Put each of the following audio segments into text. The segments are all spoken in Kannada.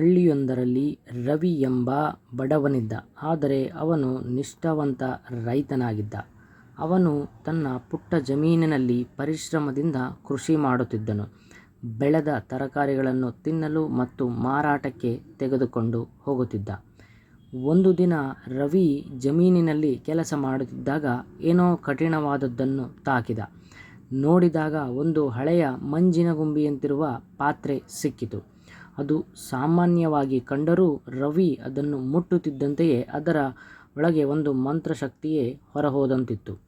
ಹಳ್ಳಿಯೊಂದರಲ್ಲಿ ರವಿ ಎಂಬ ಬಡವನಿದ್ದ. ಆದರೆ ಅವನು ನಿಷ್ಠಾವಂತ ರೈತನಾಗಿದ್ದ. ಅವನು ತನ್ನ ಪುಟ್ಟ ಜಮೀನಿನಲ್ಲಿ ಪರಿಶ್ರಮದಿಂದ ಕೃಷಿ ಮಾಡುತ್ತಿದ್ದನು. ಬೆಳೆದ ತರಕಾರಿಗಳನ್ನು ತಿನ್ನಲು ಮತ್ತು ಮಾರಾಟಕ್ಕೆ ತೆಗೆದುಕೊಂಡು ಹೋಗುತ್ತಿದ್ದ. ಒಂದು ದಿನ ರವಿ ಜಮೀನಿನಲ್ಲಿ ಕೆಲಸ ಮಾಡುತ್ತಿದ್ದಾಗ ಏನೋ ಕಠಿಣವಾದದ್ದನ್ನು ತಾಕಿದ. ನೋಡಿದಾಗ ಒಂದು ಹಳೆಯ ಮಂಜಿನ ಗುಂಬಿಯಂತಿರುವ ಪಾತ್ರೆ ಸಿಕ್ಕಿತು. ಅದು ಸಾಮಾನ್ಯವಾಗಿ ಕಂಡರೂ ರವಿ ಅದನ್ನು ಮುಟ್ಟುತ್ತಿದ್ದಂತೆಯೇ ಅದರ ಒಳಗೆ ಒಂದು ಮಂತ್ರಶಕ್ತಿಯೇ ಹೊರಹೋದಂತಿತ್ತು.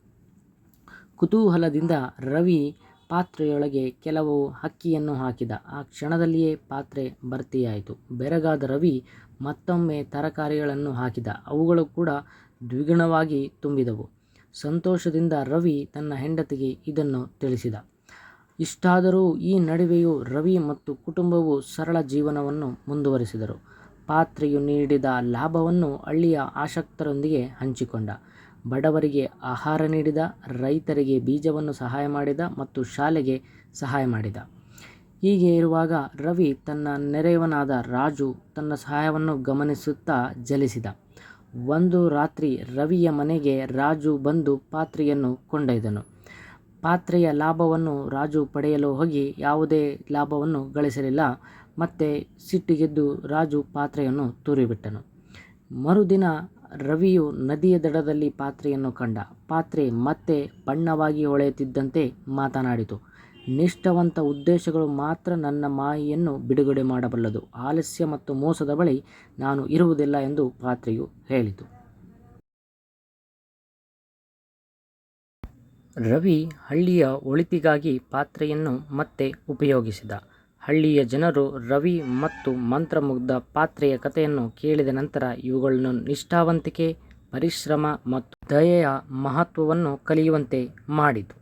ಕುತೂಹಲದಿಂದ ರವಿ ಪಾತ್ರೆಯೊಳಗೆ ಕೆಲವು ಹಕ್ಕಿಯನ್ನು ಹಾಕಿದ. ಆ ಕ್ಷಣದಲ್ಲಿಯೇ ಪಾತ್ರೆ ಭರ್ತಿಯಾಯಿತು. ಬೆರಗಾದ ರವಿ ಮತ್ತೊಮ್ಮೆ ತರಕಾರಿಗಳನ್ನು ಹಾಕಿದ. ಅವುಗಳು ಕೂಡ ದ್ವಿಗುಣವಾಗಿ ತುಂಬಿದವು. ಸಂತೋಷದಿಂದ ರವಿ ತನ್ನ ಹೆಂಡತಿಗೆ ಇದನ್ನು ತಿಳಿಸಿದ. ಇಷ್ಟಾದರೂ ಈ ನಡುವೆಯೂ ರವಿ ಮತ್ತು ಕುಟುಂಬವು ಸರಳ ಜೀವನವನ್ನು ಮುಂದುವರಿಸಿದರು. ಪಾತ್ರೆಯು ನೀಡಿದ ಲಾಭವನ್ನು ಹಳ್ಳಿಯ ಆಸಕ್ತರೊಂದಿಗೆ ಹಂಚಿಕೊಂಡ. ಬಡವರಿಗೆ ಆಹಾರ ನೀಡಿದ, ರೈತರಿಗೆ ಬೀಜವನ್ನು ಸಹಾಯ ಮಾಡಿದ ಮತ್ತು ಶಾಲೆಗೆ ಸಹಾಯ ಮಾಡಿದ. ಹೀಗೆ ಇರುವಾಗ ರವಿ ತನ್ನ ನೆರೆಯವನಾದ ರಾಜು ತನ್ನ ಸಹಾಯವನ್ನು ಗಮನಿಸುತ್ತಾ ಜಲಿಸಿದ. ಒಂದು ರಾತ್ರಿ ರವಿಯ ಮನೆಗೆ ರಾಜು ಬಂದು ಪಾತ್ರೆಯನ್ನು ಕೊಂಡೊಯ್ದನು. ಪಾತ್ರೆಯ ಲಾಭವನ್ನು ರಾಜು ಪಡೆಯಲು ಹೋಗಿ ಯಾವುದೇ ಲಾಭವನ್ನು ಗಳಿಸಲಿಲ್ಲ. ಮತ್ತೆ ಸಿಟ್ಟಿಗೆದ್ದು ರಾಜು ಪಾತ್ರೆಯನ್ನು ತೂರಿಬಿಟ್ಟನು. ಮರುದಿನ ರವಿಯು ನದಿಯ ದಡದಲ್ಲಿ ಪಾತ್ರೆಯನ್ನು ಕಂಡ. ಪಾತ್ರೆ ಮತ್ತೆ ಬಣ್ಣವಾಗಿ ಹೊಳೆಯುತ್ತಿದ್ದಂತೆ ಮಾತನಾಡಿತು. ನಿಷ್ಠವಂತ ಉದ್ದೇಶಗಳು ಮಾತ್ರ ನನ್ನ ಮಾಯಿಯನ್ನು ಬಿಡುಗಡೆ ಮಾಡಬಲ್ಲದು. ಆಲಸ್ಯ ಮತ್ತು ಮೋಸದ ಬಳಿ ನಾನು ಇರುವುದಿಲ್ಲ ಎಂದು ಪಾತ್ರೆಯು ಹೇಳಿತು. ರವಿ ಹಳ್ಳಿಯ ಒಳಿತಿಗಾಗಿ ಪಾತ್ರೆಯನ್ನು ಮತ್ತೆ ಉಪಯೋಗಿಸಿದ. ಹಳ್ಳಿಯ ಜನರು ರವಿ ಮತ್ತು ಮಂತ್ರಮುಗ್ಧ ಪಾತ್ರೆಯ ಕಥೆಯನ್ನು ಕೇಳಿದ ನಂತರ ಇವುಗಳನ್ನು ನಿಷ್ಠಾವಂತಿಕೆ, ಪರಿಶ್ರಮ ಮತ್ತು ದಯೆಯ ಮಹತ್ವವನ್ನು ಕಲಿಯುವಂತೆ ಮಾಡಿತು.